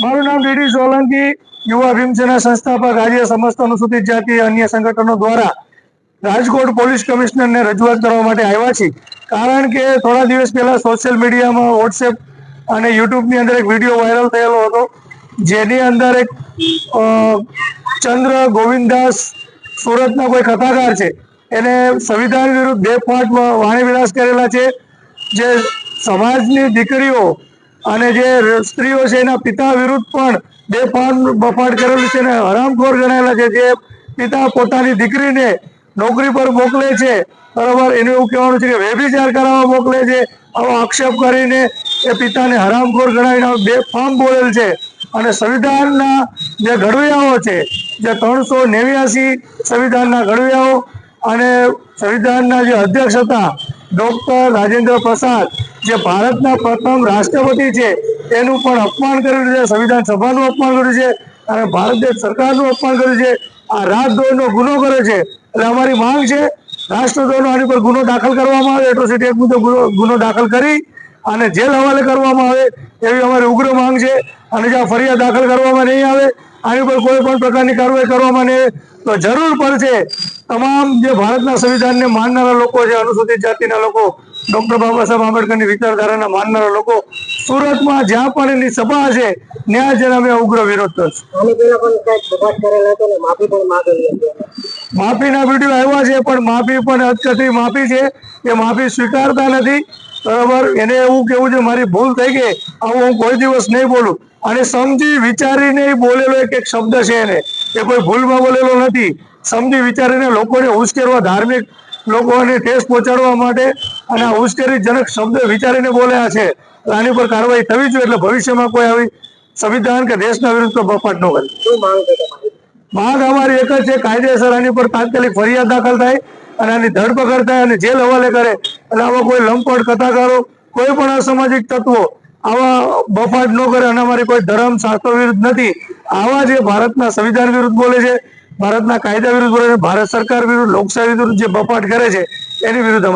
મારું નામ ડીડી સોલંકી, યુવા ભીમસેના સંસ્થાપક આજે સમસ્ત અનુસૂચિત જાતિ અન્ય સંગઠનો દ્વારા રાજકોટ પોલીસ કમિશનરને રજૂઆત કરવા માટે આવ્યા છીએ. કારણ કે થોડા દિવસ પહેલા સોશિયલ મીડિયામાં વોટ્સએપ અને યુટ્યુબની અંદર એક વીડિયો વાયરલ થયેલો હતો, જેની અંદર એક ચંદ્ર ગોવિંદાસ સુરતના કોઈ કથાકાર છે. એને સંવિધાન વિરુદ્ધ બે પાઠ વાણી વિલાસ કરેલા છે. જે સમાજની દીકરીઓ અને જે સ્ત્રીઓ છે એના પિતા વિરુદ્ધ પણ બે પાઠ બફાટ કરેલું છે અને હરામખોર ગણાયેલા છે. જે પિતા પોતાની દીકરીને નોકરી પર મોકલે છે, બરાબર? એનું એવું કહેવાનું છે કે વેભિચાર કરાવવા મોકલે છે. આવો આક્ષેપ કરીને એ પિતાને હરામખોર ગણાવીને બે ફાર્મ બોલેલ છે. અને સંવિધાનના જે ઘડવૈયાઓ છે, જે ત્રણસો નેવ્યાસી સંવિધાનના ઘડવૈયાઓ અને સંવિધાનના જે અધ્યક્ષ હતા, ડૉક્ટર રાજેન્દ્ર પ્રસાદ જે ભારતના પ્રથમ રાષ્ટ્રપતિ છે, એનું પણ અપમાન કરેલું છે, સંવિધાન સભાનું અપમાન કર્યું છે, અને ભારત દેશ સરકારનું અપમાન કર્યું છે. આ રાજદ્રોહનો ગુનો કરે છે. એટલે અમારી માંગ છે, રાષ્ટ્રદ્રોહનો આની પર ગુનો દાખલ કરવામાં આવે, એટ્રોસિટી એક્ટ મુજબ ગુનો- દાખલ કરી અને જેલ હવાલે કરવામાં આવે, એવી અમારી ઉગ્ર માંગ છે. અને જ્યાં ફરિયાદ દાખલ કરવામાં નહીં આવે, આની પર કોઈ પણ પ્રકારની કાર્યવાહી કરવામાં નહીં તો જરૂર પડશે. તમામ જે ભારતના સંવિધાનને માનનારા લોકો છે, અનુસૂચિત જાતિના લોકો ડોક્ટર બાબા સાહેબ આંબેડકરની વિચારધારાના માનનારા લોકો સુરતમાં જ્યાં પણ એની સભા છે ત્યાં જઈને અમે ઉગ્ર વિરોધ કરશું માફીના વીડિયો આવ્યા છે પણ માફી પણ અચકથી માફી છે. એ માફી સ્વીકારતા નથી. બરાબર? એને એવું કેવું છે મારી ભૂલ થઈ ગઈ. આવું હું કોઈ દિવસ નહીં બોલું. અને સમજી વિચારીને બોલેલો એક એક શબ્દ છે એને. એ કોઈ ભૂલમાં બોલેલો નથી. સમજી વિચારીને લોકોને ઉશ્કેરવા ધાર્મિક લોકોને ઠેસ પહોંચાડવા માટે અને ઉશ્કેરીજનક શબ્દ વિચારીને બોલ્યા છે. આની પર કાર્યવાહી થવી જોઈએ એટલે ભવિષ્યમાં કોઈ આવી સંવિધાન કે દેશના વિરુદ્ધ બફાટ ન કરે માંગ અમારી એક જ છે કાયદેસર આની પર તાત્કાલિક ફરિયાદ દાખલ થાય અને આની ધરપકડ થાય અને જેલ હવાલે કરે. એટલે આવા કોઈ લંપટ કથાકારો કોઈ પણ અસામાજિક તત્વો આવા બફાટ ન કરે અને અમારી કોઈ ધર્મ શાસ્ત્ર વિરુદ્ધ નથી. આવા જે ભારતના સંવિધાન વિરુદ્ધ બોલે છે ભારતના કાયદા વિરુદ્ધ બોલે છે ભારત સરકાર વિરુદ્ધ લોકશાહી વિરુદ્ધ જે બફાટ કરે છે એની વિરુદ્ધ